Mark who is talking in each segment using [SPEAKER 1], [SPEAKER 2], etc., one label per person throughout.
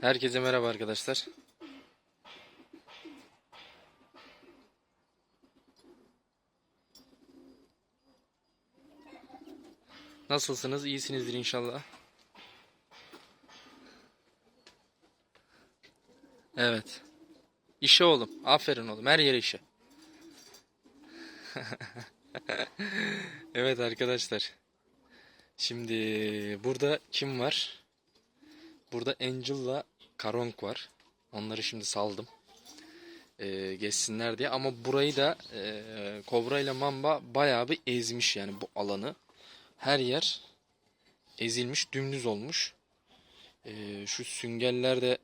[SPEAKER 1] Herkese merhaba arkadaşlar. Nasılsınız? İyisinizdir inşallah. Evet. İşe oğlum. Aferin oğlum. Her yere işe. evet arkadaşlar. Şimdi burada kim var? Burada Angel'la Karong var. Onları şimdi saldım. Ee, geçsinler diye. Ama burayı da e, Kobra ile Mamba bayağı bir ezmiş yani bu alanı. Her yer ezilmiş, dümdüz olmuş. Ee, şu süngerler de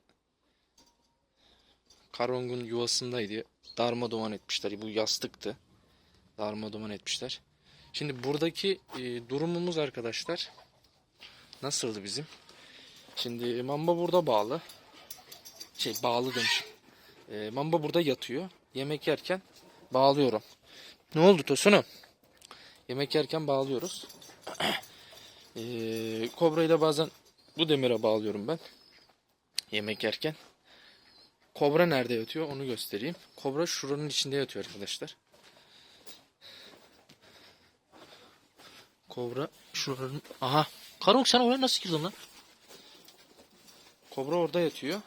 [SPEAKER 1] Karong'un yuvasındaydı. Darmadağın etmişler. Bu yastıktı. Darmadağın etmişler. Şimdi buradaki e, durumumuz arkadaşlar nasıldı bizim? Şimdi Mamba burada bağlı. Şey bağlı demişim. E, Mamba burada yatıyor. Yemek yerken bağlıyorum. Ne oldu Tosunum? Yemek yerken bağlıyoruz. e, Kobra'yı da bazen bu demire bağlıyorum ben. Yemek yerken. Kobra nerede yatıyor onu göstereyim. Kobra şuranın içinde yatıyor arkadaşlar. Kobra şuranın... Aha. Karong sen oraya nasıl girdin lan? Kobra orada yatıyor.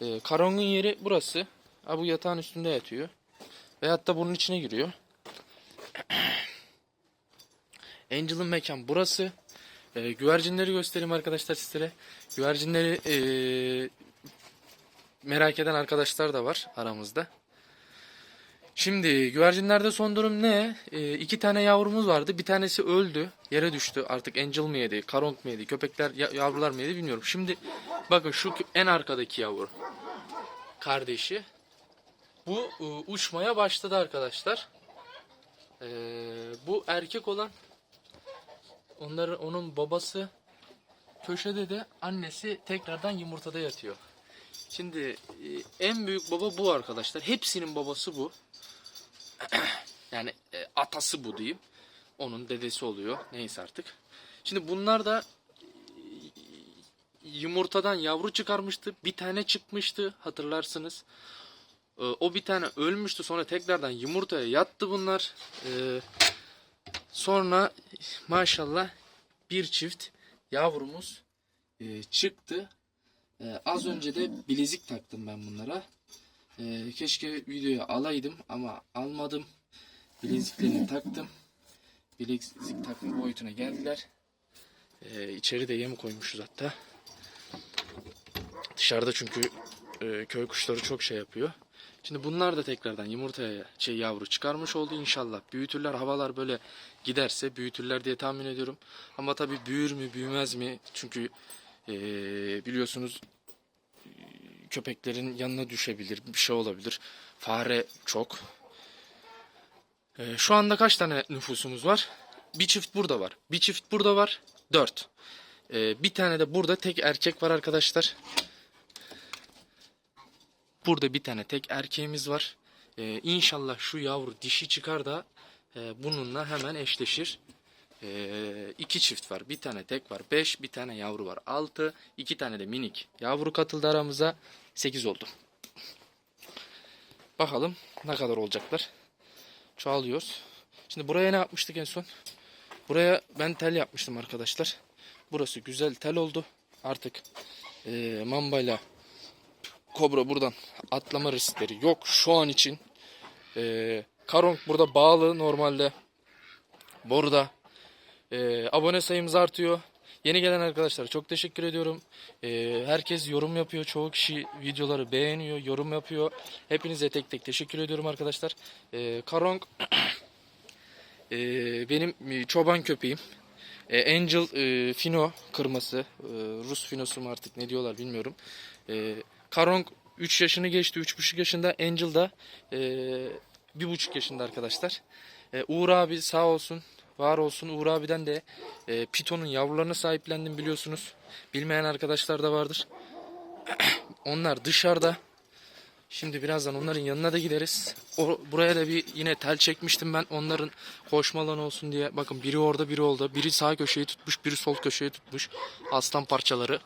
[SPEAKER 1] Ee, Karong'un yeri burası. Ha, bu yatağın üstünde yatıyor. Veyahut da bunun içine giriyor. Angel'ın mekan burası. Ee, güvercinleri göstereyim arkadaşlar sizlere. Güvercinleri ee, merak eden arkadaşlar da var aramızda. Şimdi güvercinlerde son durum ne? Ee, iki tane yavrumuz vardı. Bir tanesi öldü. Yere düştü. Artık Angel mı yedi, Karong mu yedi, köpekler ya- yavrular mı yedi bilmiyorum. Şimdi bakın şu en arkadaki yavru. Kardeşi. Bu e, uçmaya başladı arkadaşlar. Ee, bu erkek olan onların onun babası köşede de annesi tekrardan yumurtada yatıyor. Şimdi e, en büyük baba bu arkadaşlar. Hepsinin babası bu. yani e, atası bu diyeyim. Onun dedesi oluyor. Neyse artık. Şimdi bunlar da e, yumurtadan yavru çıkarmıştı. Bir tane çıkmıştı hatırlarsınız. O bir tane ölmüştü. Sonra tekrardan yumurtaya yattı bunlar. Sonra maşallah bir çift yavrumuz çıktı. Ee, az önce de bilezik taktım ben bunlara. Ee, keşke videoya alaydım ama almadım. Bileziklerini taktım. Bilezik takma boyutuna geldiler. Ee, içeri de yem koymuşuz hatta. Dışarıda çünkü e, köy kuşları çok şey yapıyor. Şimdi bunlar da tekrardan yumurtaya şey yavru çıkarmış oldu inşallah. Büyütürler havalar böyle giderse büyütürler diye tahmin ediyorum. Ama tabii büyür mü büyümez mi? Çünkü e, biliyorsunuz e, köpeklerin yanına düşebilir, bir şey olabilir. Fare çok. E, şu anda kaç tane nüfusumuz var? Bir çift burada var. Bir çift burada var. Dört. E, bir tane de burada tek erkek var arkadaşlar. Burada bir tane tek erkeğimiz var. E, inşallah şu yavru dişi çıkar da e, bununla hemen eşleşir. Ee, iki çift var. Bir tane tek var. Beş. Bir tane yavru var. Altı. iki tane de minik yavru katıldı aramıza. Sekiz oldu. Bakalım ne kadar olacaklar. Çoğalıyoruz. Şimdi buraya ne yapmıştık en son? Buraya ben tel yapmıştım arkadaşlar. Burası güzel tel oldu. Artık ee, mambayla kobra buradan atlama riskleri yok şu an için. Ee, Karong burada bağlı normalde. Boruda. Ee, abone sayımız artıyor. Yeni gelen arkadaşlara çok teşekkür ediyorum. Ee, herkes yorum yapıyor. Çoğu kişi videoları beğeniyor, yorum yapıyor. Hepinize tek tek teşekkür ediyorum arkadaşlar. Ee, Karong ee, benim e, çoban köpeğim. Ee, Angel e, Fino kırması. Ee, Rus Finosu mu artık ne diyorlar bilmiyorum. Ee, Karong 3 yaşını geçti. 3,5 yaşında. Angel da e, 1,5 yaşında arkadaşlar. Ee, Uğur abi sağ olsun. Var olsun Uğur abiden de e, Piton'un yavrularına sahiplendim biliyorsunuz. Bilmeyen arkadaşlar da vardır. Onlar dışarıda. Şimdi birazdan onların yanına da gideriz. O, buraya da bir yine tel çekmiştim ben onların koşma alanı olsun diye. Bakın biri orada biri orada. Biri sağ köşeyi tutmuş biri sol köşeyi tutmuş. Aslan parçaları.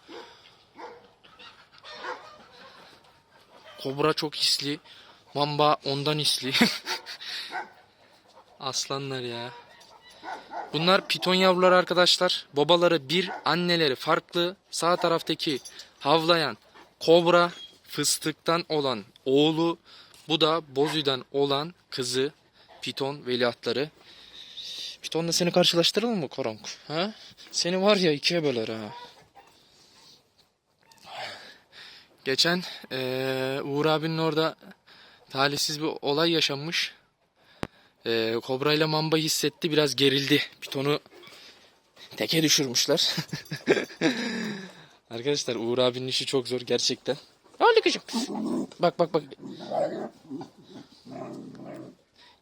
[SPEAKER 1] Kobra çok hisli. Mamba ondan hisli. Aslanlar ya. Bunlar piton yavruları arkadaşlar. Babaları bir, anneleri farklı. Sağ taraftaki havlayan kobra fıstıktan olan oğlu. Bu da bozüden olan kızı piton veliahtları. Pitonla seni karşılaştıralım mı Koronk? Ha? Seni var ya ikiye böler ha. Geçen eee, Uğur abinin orada talihsiz bir olay yaşanmış. Eee Kobra ile Mamba hissetti biraz gerildi. Pitonu teke düşürmüşler. Arkadaşlar Uğur abinin işi çok zor gerçekten. Öyle kızım. Bak bak bak.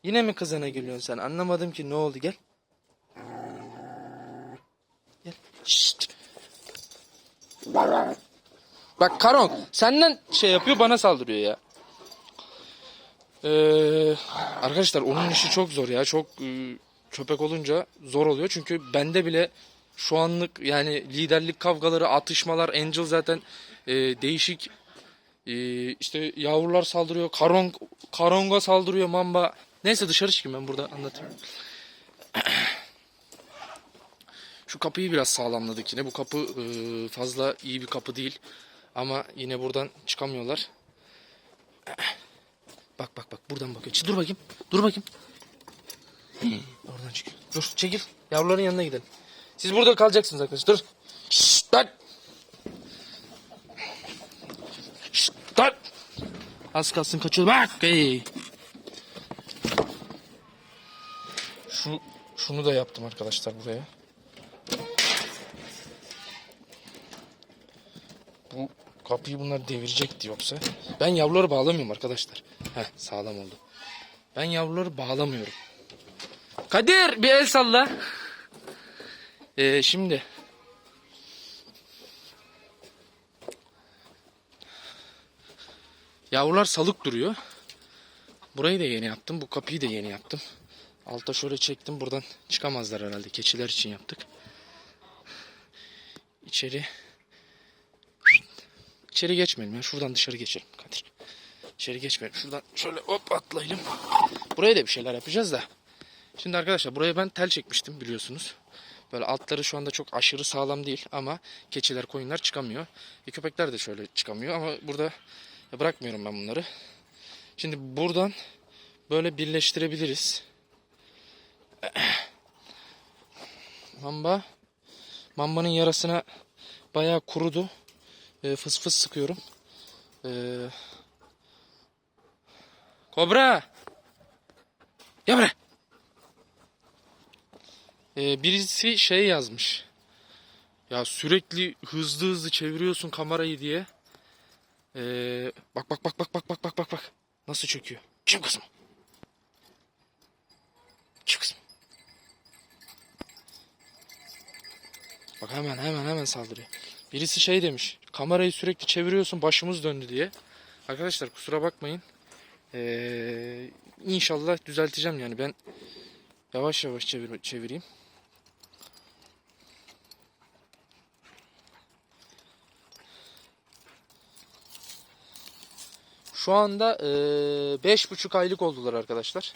[SPEAKER 1] Yine mi kızana gülüyorsun sen? Anlamadım ki ne oldu gel. Gel. Şşt. Bak Karon senden şey yapıyor bana saldırıyor ya. Ee, arkadaşlar onun işi çok zor ya. Çok e, köpek olunca zor oluyor. Çünkü bende bile şu anlık yani liderlik kavgaları, atışmalar, Angel zaten e, değişik e, işte yavrular saldırıyor. Karong, Karong'a saldırıyor Mamba. Neyse dışarı çıkayım ben burada anlatayım. Şu kapıyı biraz sağlamladık yine. Bu kapı e, fazla iyi bir kapı değil. Ama yine buradan çıkamıyorlar. Bak bak bak buradan bakıyor. Dur bakayım. Dur bakayım. Oradan çıkıyor. Dur çekil. Yavruların yanına gidelim. Siz burada kalacaksınız arkadaşlar. Dur. Şşt lan. Şşt lan. Az kalsın kaçıyor. Bak. Hey. Şu şunu da yaptım arkadaşlar buraya. Bu kapıyı bunlar devirecekti yoksa. Ben yavruları bağlamıyorum arkadaşlar. Heh sağlam oldu. Ben yavruları bağlamıyorum. Kadir bir el salla. Ee, şimdi. Yavrular salık duruyor. Burayı da yeni yaptım. Bu kapıyı da yeni yaptım. Alta şöyle çektim. Buradan çıkamazlar herhalde. Keçiler için yaptık. İçeri İçeri geçmeyelim ya. Şuradan dışarı geçelim Kadir. İçeri geçmeyelim. Şuradan şöyle hop atlayalım. Buraya da bir şeyler yapacağız da. Şimdi arkadaşlar buraya ben tel çekmiştim biliyorsunuz. Böyle altları şu anda çok aşırı sağlam değil ama keçiler koyunlar çıkamıyor. E, köpekler de şöyle çıkamıyor ama burada bırakmıyorum ben bunları. Şimdi buradan böyle birleştirebiliriz. Mamba Mamba'nın yarasına bayağı kurudu. E, fıs fıs sıkıyorum. E, Kobra! Gel buraya. E, birisi şey yazmış. Ya sürekli hızlı hızlı çeviriyorsun kamerayı diye. E, bak bak bak bak bak bak bak bak bak. Nasıl çöküyor? Kim kızım? Kim kızım? Bak hemen hemen hemen saldırıyor. Birisi şey demiş. Kamerayı sürekli çeviriyorsun başımız döndü diye. Arkadaşlar kusura bakmayın. Ee, inşallah düzelteceğim yani ben yavaş yavaş çevir çevireyim. Şu anda ee, beş buçuk aylık oldular arkadaşlar.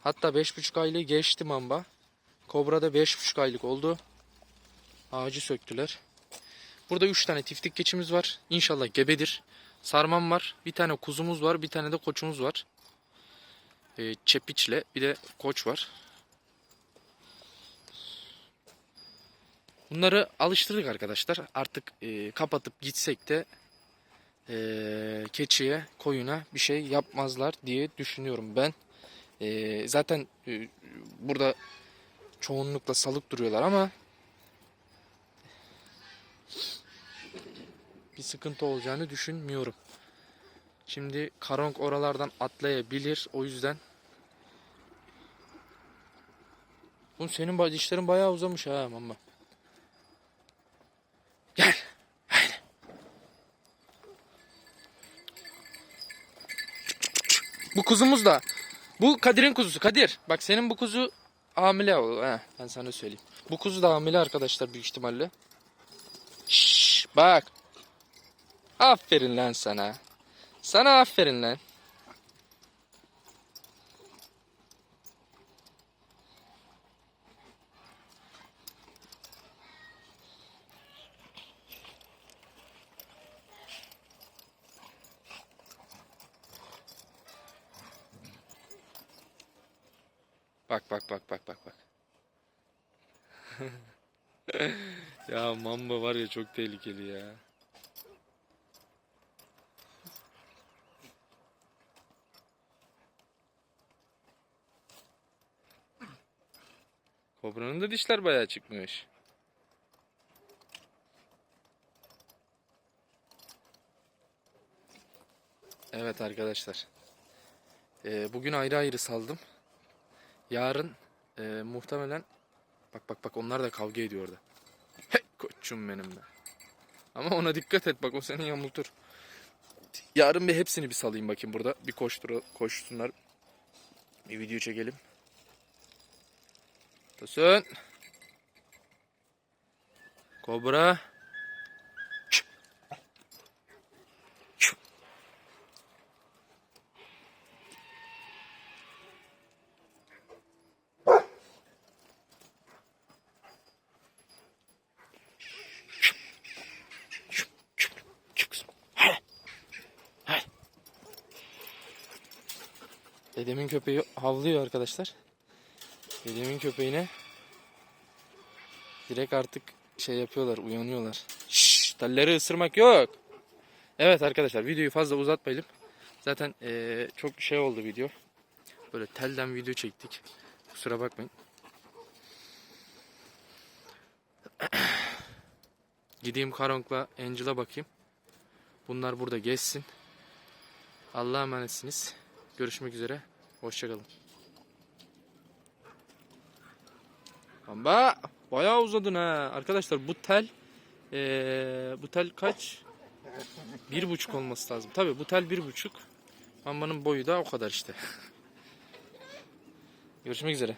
[SPEAKER 1] Hatta beş buçuk aylığı geçti mamba. Kobra da beş buçuk aylık oldu. Ağacı söktüler. Burada 3 tane tiftik keçimiz var. İnşallah gebedir. Sarmam var. Bir tane kuzumuz var. Bir tane de koçumuz var. Ee, çepiçle bir de koç var. Bunları alıştırdık arkadaşlar. Artık e, kapatıp gitsek de e, keçiye, koyuna bir şey yapmazlar diye düşünüyorum ben. E, zaten e, burada çoğunlukla salık duruyorlar ama bir sıkıntı olacağını düşünmüyorum. Şimdi Karong oralardan atlayabilir. O yüzden Bu senin dişlerin bayağı uzamış ha mama. Gel. Haydi. Bu kuzumuz da. Bu Kadir'in kuzusu. Kadir bak senin bu kuzu hamile o. He, ben sana söyleyeyim. Bu kuzu da hamile arkadaşlar büyük ihtimalle. Şşş, bak. Aferin lan sana. Sana aferin lan. Bak bak bak bak bak bak. ya mamba var ya çok tehlikeli ya. Kobra'nın da dişler bayağı çıkmış. Evet arkadaşlar. Ee, bugün ayrı ayrı saldım. Yarın e, muhtemelen bak bak bak onlar da kavga ediyor orada. Hey koçum benim be. Ama ona dikkat et bak o seni yamultur. Yarın bir hepsini bir salayım bakayım burada. Bir koştur koşsunlar. Bir video çekelim. Tosun. Kobra. Dedemin köpeği havlıyor arkadaşlar. Dedemin köpeğine direkt artık şey yapıyorlar, uyanıyorlar. Şşş, telleri ısırmak yok. Evet arkadaşlar videoyu fazla uzatmayalım. Zaten eee, çok şey oldu video. Böyle telden video çektik. Kusura bakmayın. Gideyim Karonk'la Angel'a bakayım. Bunlar burada geçsin. Allah'a emanetsiniz. Görüşmek üzere. Hoşçakalın. Amba bayağı uzadın ha. Arkadaşlar bu tel eee, bu tel kaç? Bir buçuk olması lazım. Tabi bu tel bir buçuk. Ambanın boyu da o kadar işte. Görüşmek üzere.